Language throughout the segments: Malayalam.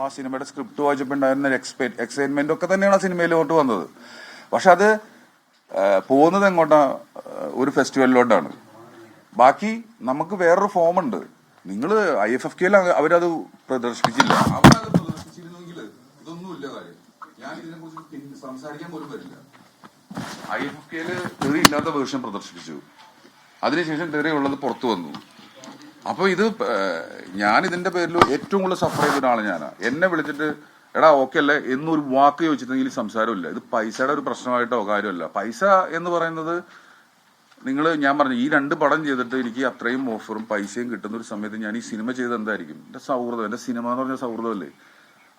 ആ സിനിമയുടെ സ്ക്രിപ്റ്റ് വായിച്ചപ്പോൾ ഉണ്ടായിരുന്ന എക്സ്പെ എക്സൈറ്റ്മെന്റ് ഒക്കെ തന്നെയാണ് ആ സിനിമയിലോട്ട് വന്നത്. പക്ഷെ അത് പോകുന്നത് എങ്ങോട്ടാ? ഒരു ഫെസ്റ്റിവലിലോട്ടാണ് ബാക്കി നമുക്ക് വേറൊരു ഫോം ഉണ്ട്. നിങ്ങൾ ഐ എഫ് എഫ് കെയിൽ അവരത് പ്രദർശിപ്പിച്ചില്ല. ഐ എഫ് എഫ് കെയിൽ തെറി ഇല്ലാത്ത വേർഷൻ പ്രദർശിപ്പിച്ചു. അതിനുശേഷം തെറി ഉള്ളത് പുറത്തു വന്നു. അപ്പൊ ഇത് ഞാൻ ഇതിന്റെ പേരിൽ ഏറ്റവും കൂടുതൽ സഫർ ചെയ്ത ഒരാൾ ഞാൻ എന്നെ വിളിച്ചിട്ട് എടാ ഓക്കെ അല്ലേ എന്നൊരു വാക്ക് ചോദിച്ചിട്ടുണ്ടെങ്കിൽ സംസാരമില്ല. ഇത് പൈസയുടെ ഒരു പ്രശ്നമായിട്ടോ കാര്യമല്ല. പൈസ എന്ന് പറയുന്നത് നിങ്ങൾ ഞാൻ പറഞ്ഞു ഈ രണ്ട് പടം ചെയ്തിട്ട് എനിക്ക് അത്രയും ഓഫറും പൈസയും കിട്ടുന്ന ഒരു സമയത്ത് ഞാൻ ഈ സിനിമ ചെയ്ത് എന്തായിരിക്കും? എന്റെ സൗഹൃദം എന്റെ സിനിമ എന്ന് പറഞ്ഞ സൗഹൃദമല്ലേ?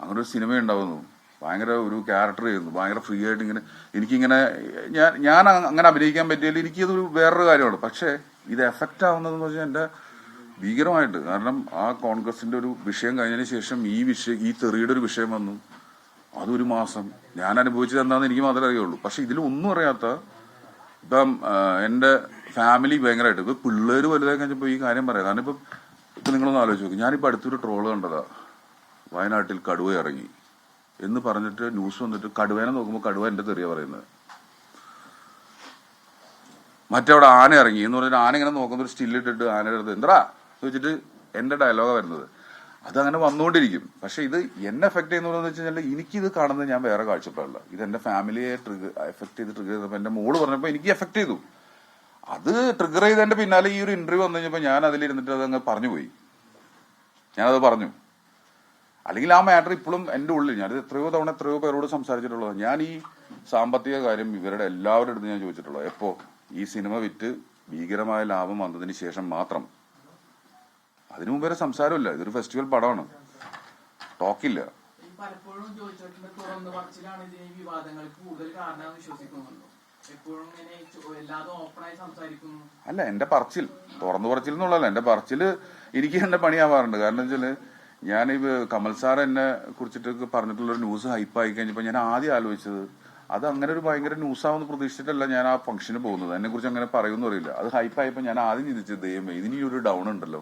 അങ്ങനെ ഒരു സിനിമ ഉണ്ടാവുന്നു. ഭയങ്കര ഒരു ക്യാരക്ടർ ചെയ്യുന്നു ഭയങ്കര ഫ്രീ ആയിട്ട് ഇങ്ങനെ എനിക്കിങ്ങനെ ഞാൻ ഞാൻ അങ്ങനെ അഭിനയിക്കാൻ പറ്റിയാൽ എനിക്കതൊരു വേറൊരു കാര്യമാണ്. പക്ഷേ ഇത് എഫക്റ്റ് ആവുന്നതെന്ന് വെച്ചാൽ എന്റെ ഭീകരമായിട്ട്. കാരണം ആ കോൺഗ്രസിന്റെ ഒരു വിഷയം കഴിഞ്ഞതിന് ശേഷം ഈ വിഷയം ഈ തെറിയുടെ ഒരു വിഷയം വന്നു. അതൊരു മാസം. ഞാൻ അനുഭവിച്ചത് എന്താണെന്ന് എനിക്ക് മാത്രമേ അറിയുള്ളൂ. പക്ഷെ ഇതിൽ ഒന്നും അറിയാത്ത ഇപ്പം എന്റെ ഫാമിലി ഭയങ്കരമായിട്ട്. ഇപ്പൊ പിള്ളേർ വലുതായി കഴിഞ്ഞപ്പോ ഈ കാര്യം പറയാം. കാരണം ഇപ്പം ഇപ്പൊ നിങ്ങളൊന്ന് ആലോചിച്ച് നോക്കും. ഞാനിപ്പോ അടുത്തൊരു ട്രോൾ കണ്ടതാ. വയനാട്ടിൽ കടുവ ഇറങ്ങി. എന്ന് പറഞ്ഞിട്ട് ന്യൂസ് വന്നിട്ട് കടുവേനെ നോക്കുമ്പോൾ കടുവ എന്റെ തെറിയ പറയുന്നത്. മറ്റവിടെ ആന ഇറങ്ങി. എന്ന് പറഞ്ഞിട്ട് ആന ഇങ്ങനെ നോക്കുന്ന ഒരു സ്റ്റില്ലിട്ടിട്ട് ആനയുടെ അടുത്ത് എന്താ ചോദിച്ചിട്ട് എന്റെ ഡയലോഗാ വരുന്നത്. അത് അങ്ങനെ വന്നുകൊണ്ടിരിക്കും. പക്ഷെ ഇത് എന്നെ എഫക്ട് ചെയ്യുന്നത് വെച്ച് കഴിഞ്ഞാൽ എനിക്കിത് കാണുന്നത് ഞാൻ വേറെ കാഴ്ചപ്പാടില്ല. ഇത് എന്റെ ഫാമിലിയെ ട്രിഗർ എഫക്ട് ചെയ്ത് ട്രിഗർ ചെയ്തപ്പോൾ എന്റെ മോൾ പറഞ്ഞപ്പോൾ എനിക്ക് എഫക്ട് ചെയ്തു. അത് ട്രിഗർ ചെയ്തതിന്റെ പിന്നാലെ ഈ ഒരു ഇന്റർവ്യൂ വന്നു കഴിഞ്ഞപ്പോൾ ഞാൻ അതിലിരുന്നിട്ട് അത് അങ്ങ് പറഞ്ഞു പോയി. ഞാനത് പറഞ്ഞു. അല്ലെങ്കിൽ ആ മാറ്റർ ഇപ്പോഴും എന്റെ ഉള്ളിൽ ഞാനത് എത്രയോ തവണ എത്രയോ പേരോട് സംസാരിച്ചിട്ടുള്ളത്. ഞാൻ ഈ സാമ്പത്തിക കാര്യം ഇവരുടെ എല്ലാവരുടെ അടുത്ത് ഞാൻ ചോദിച്ചിട്ടുള്ളത്. എപ്പോ? ഈ സിനിമ വിറ്റ് ഭീകരമായ ലാഭം വന്നതിന് ശേഷം മാത്രം. അതിനു മുമ്പ് വരെ സംസാരമില്ല. ഇതൊരു ഫെസ്റ്റിവൽ പടമാണ്. ടോക്കില്ല ഈ പലപ്പോഴും ചോദിച്ചിട്ടുണ്ട് തുറന്നു പറച്ചിലാണ് ഇതിന് ഈ വിവാദങ്ങൾക്ക് കൂടുതൽ വിശ്വസിക്കുന്നുണ്ടോ? അല്ല എന്റെ പറച്ചിൽ. തുറന്നു പറച്ചിൽ എന്നുള്ളതല്ല. എന്റെ പറച്ചിൽ എനിക്ക് എന്റെ പണിയാവാറുണ്ട്. കാരണം വെച്ചാൽ ഞാൻ ഈ കമൽ സാർ എന്നെ കുറിച്ചിട്ട് പറഞ്ഞിട്ടുള്ള ഒരു ന്യൂസ് ആയി കഴിഞ്ഞപ്പോ ഞാൻ ആദ്യം ആലോചിച്ചത് അത് അങ്ങനെ ഒരു ഭയങ്കര ന്യൂസ് ആവുമെന്ന് പ്രതീക്ഷിച്ചിട്ടല്ല ഞാൻ ആ ഫംഗ്ഷന് പോകുന്നത്. എന്നെ കുറിച്ച് അങ്ങനെ പറയുമെന്ന് അറിയില്ല. അത് ഹൈപ്പായപ്പോ ഞാൻ ആദ്യം ചിന്തിച്ചത് ദൈവമേ ഇതിനൊരു ഡൗൺ ഉണ്ടല്ലോ.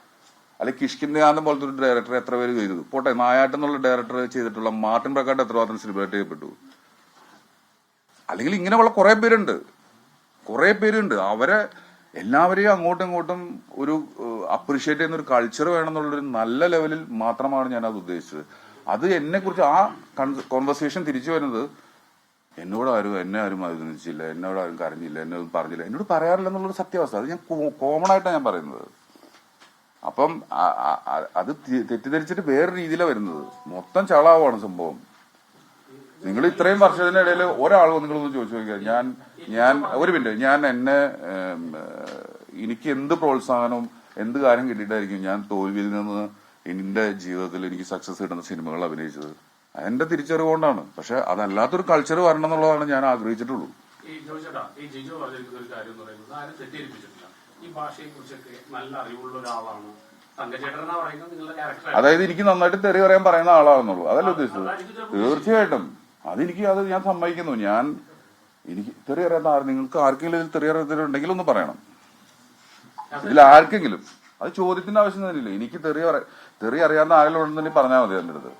അല്ലെ കിഷ്കിന്ദാന്തം പോലത്തെ ഒരു ഡയറക്ടർ എത്ര പേര് ചെയ്തു പോട്ടെ നായാട്ടം എന്നുള്ള ഡയറക്ടർ ചെയ്തിട്ടുള്ള മാർട്ടിൻ പ്രക്കാട്ട് എത്രമാത്രം സെലിബ്രേറ്റ് ചെയ്യപ്പെട്ടു? അല്ലെങ്കിൽ ഇങ്ങനെയുള്ള കുറെ പേരുണ്ട്. കുറെ പേരുണ്ട്. അവരെ എല്ലാവരെയും അങ്ങോട്ടും ഇങ്ങോട്ടും ഒരു അപ്രീഷിയേറ്റ് ചെയ്യുന്ന ഒരു കൾച്ചർ വേണമെന്നുള്ളൊരു നല്ല ലെവലിൽ മാത്രമാണ് ഞാൻ അത് ഉദ്ദേശിച്ചത്. അത് എന്നെ കുറിച്ച് ആ കോൺവെർസേഷൻ തിരിച്ചു വരുന്നത് എന്നോട് ആരും എന്നെ ആരും അഭിനന്ദിച്ചില്ല എന്നോട് ആരും കരഞ്ഞില്ല എന്നോട് പറഞ്ഞില്ല എന്നോട് പറയാറില്ല എന്നുള്ളൊരു സത്യാവസ്ഥ. അത് ഞാൻ കോമൺ ആയിട്ടാണ് ഞാൻ പറയുന്നത്. അപ്പം അത് തെറ്റിദ്ധരിച്ചിട്ട് വേറെ രീതിയിലാണ് വരുന്നത്. മൊത്തം ചളാവാണ് സംഭവം. നിങ്ങൾ ഇത്രയും വർഷത്തിനിടയിൽ ഒരാൾ നിങ്ങളൊന്ന് ചോദിച്ചു നോക്കിയാൽ ഞാൻ ഞാൻ ഒരു മിനിറ്റ്. ഞാൻ എന്നെ എനിക്ക് എന്ത് പ്രോത്സാഹനവും എന്ത് കാര്യം കിട്ടിയിട്ടായിരിക്കും ഞാൻ തോൽവിയിൽ നിന്ന് എന്റെ ജീവിതത്തിൽ എനിക്ക് സക്സസ് കിട്ടുന്ന സിനിമകൾ അഭിനയിച്ചത്? എന്റെ തിരിച്ചറിവ് കൊണ്ടാണ്. പക്ഷെ അതല്ലാത്തൊരു കൾച്ചർ വരണം എന്നുള്ളതാണ് ഞാൻ ആഗ്രഹിച്ചിട്ടുള്ളൂ. ഈ ഈ ഒരു കാര്യം ആരും ഈ ഭാഷയെ കുറിച്ചൊക്കെ നല്ല അറിവുള്ള ഒരാളാണ്. അതായത് എനിക്ക് നന്നായിട്ട് തെറി പറയാൻ പറയുന്ന ആളാണെന്നുള്ളൂ. അതല്ല ഉദ്ദേശിച്ചത്. തീർച്ചയായിട്ടും. അതെനിക്ക് അത് ഞാൻ സമ്മതിക്കുന്നു. ഞാൻ എനിക്ക് തെറി അറിയാത്ത ആര് നിങ്ങൾക്ക് ആർക്കെങ്കിലും ഇതിൽ തെറി അറിയത്തിലുണ്ടെങ്കിൽ ഒന്ന് പറയണം. ഇതിൽ ആർക്കെങ്കിലും. അത് ചോദ്യത്തിന്റെ ആവശ്യം തന്നെയില്ല? എനിക്ക് തെറി തെറി അറിയാവുന്ന ആരെങ്കിലും ഉണ്ടെന്നുണ്ടെങ്കിൽ പറഞ്ഞാൽ മതി എന്റെ അടുത്ത്.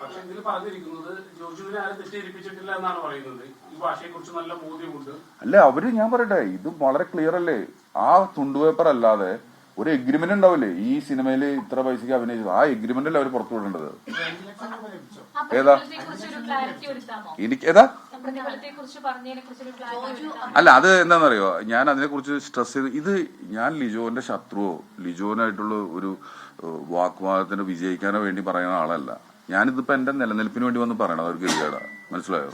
പക്ഷെ ഇതിൽ പറഞ്ഞിരിക്കുന്നത് ജോജുവിനെ ആരും തെറ്റിദ്ധരിപ്പിച്ചിട്ടില്ല എന്നാണ് പറയുന്നത്. ഈ ഭാഷയെ കുറിച്ച് നല്ല ബോധ്യമുണ്ട്. അല്ല അവർ ഞാൻ പറയട്ടെ ഇത് വളരെ ക്ലിയർ അല്ലേ? ആ തുണ്ടുപേപ്പർ അല്ലാതെ ഒരു എഗ്രിമെന്റ് ഉണ്ടാവില്ലേ? ഈ സിനിമയിൽ ഇത്ര പൈസക്ക് അഭിനയിച്ചത്. ആ എഗ്രിമെന്റ് അല്ലേ അവർ പുറത്തു വിടേണ്ടത്? ഏതാ? എനിക്ക് ഏതാ? അല്ല അത് എന്താണെന്നറിയോ ഞാൻ അതിനെക്കുറിച്ച് സ്ട്രെസ് ചെയ്ത് ഇത് ഞാൻ ലിജോന്റെ ശത്രുവോ? ലിജോനായിട്ടുള്ള ഒരു വാക്വാദത്തിന് വിജയിക്കാനോ വേണ്ടി പറയുന്ന ആളല്ല. ഞാനിതിപ്പോ എന്റെ നിലനിൽപ്പിന് വേണ്ടി വന്ന് പറയണത് അവർക്ക് ഗതികേടാ. മനസ്സിലായോ?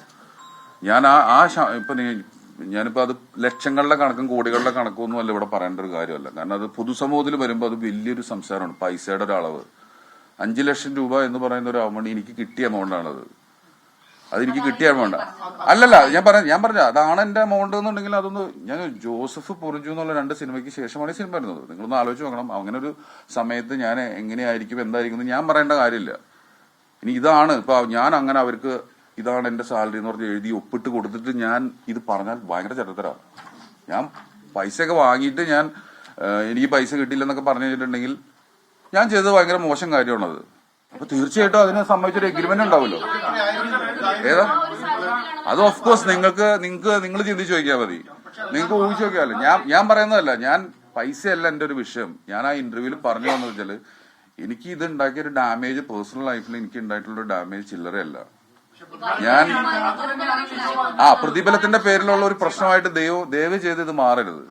ഞാൻ ആ ആ ഇപ്പൊ ഞാനിപ്പോ അത് ലക്ഷങ്ങളുടെ കണക്കും കോടികളുടെ കണക്കും ഒന്നും അല്ല ഇവിടെ പറയേണ്ട ഒരു കാര്യമല്ല. കാരണം അത് പൊതുസമൂഹത്തിൽ വരുമ്പോൾ അത് വലിയൊരു സംസാരമാണ്. പൈസയുടെ ഒരളവ്. അഞ്ചു ലക്ഷം രൂപ എന്ന് പറയുന്ന ഒരു അമൗണ്ട് എനിക്ക് കിട്ടിയ എമൗണ്ടാണത് അതെനിക്ക് കിട്ടിയ എമൗണ്ട് അല്ലല്ല ഞാൻ പറ ഞാൻ പറഞ്ഞ അതാണ് എന്റെ എമൗണ്ട് എന്നുണ്ടെങ്കിൽ അതൊന്ന് ഞാൻ ജോസഫ് പൊറിഞ്ചു എന്നുള്ള രണ്ട് സിനിമയ്ക്ക് ശേഷമാണ് ഈ സിനിമ വരുന്നത്. നിങ്ങളൊന്ന് ആലോചിച്ച് നോക്കണം. അങ്ങനെ ഒരു സമയത്ത് ഞാൻ എങ്ങനെയായിരിക്കും എന്തായിരിക്കും എന്ന് ഞാൻ പറയേണ്ട കാര്യമില്ല. ഇനി ഇതാണ് ഇപ്പൊ ഞാൻ അങ്ങനെ അവർക്ക് ഇതാണ് എന്റെ സാലറി എന്ന് പറഞ്ഞ് എഴുതി ഒപ്പിട്ട് കൊടുത്തിട്ട് ഞാൻ ഇത് പറഞ്ഞാൽ ഭയങ്കര ചരിത്രമാണ്. ഞാൻ പൈസയൊക്കെ വാങ്ങിയിട്ട് ഞാൻ എനിക്ക് പൈസ കിട്ടിയില്ലെന്നൊക്കെ പറഞ്ഞു കഴിഞ്ഞിട്ടുണ്ടെങ്കിൽ ഞാൻ ചെയ്തത് ഭയങ്കര മോശം കാര്യമാണത്. അപ്പൊ തീർച്ചയായിട്ടും അതിനെ സംബന്ധിച്ചൊരു എഗ്രിമെന്റ് ഉണ്ടാവുമല്ലോ. ഏതാ? അത് ഓഫ് കോഴ്സ് നിങ്ങൾക്ക് നിങ്ങൾക്ക് നിങ്ങൾ ചിന്തിച്ചു നോക്കിയാൽ മതി. നിങ്ങൾക്ക് ഊഹിച്ചു നോക്കിയാലോ. ഞാൻ ഞാൻ പറയുന്നതല്ല ഞാൻ പൈസയല്ല എന്റെ ഒരു വിഷയം. ഞാൻ ആ ഇന്റർവ്യൂവിൽ പറഞ്ഞു വന്നു വെച്ചാൽ എനിക്ക് ഇത് ഉണ്ടാക്കിയ ഒരു ഡാമേജ് പേഴ്സണൽ ലൈഫിൽ എനിക്ക് ഉണ്ടായിട്ടുള്ള ഒരു ഡാമേജ് ചില്ലറയല്ല. ഞാൻ ആ പ്രതിഫലത്തിന്റെ പേരിലുള്ള ഒരു പ്രശ്നമായിട്ട് ദൈവം ദയവ് ചെയ്ത് ഇത് മാറരുത്.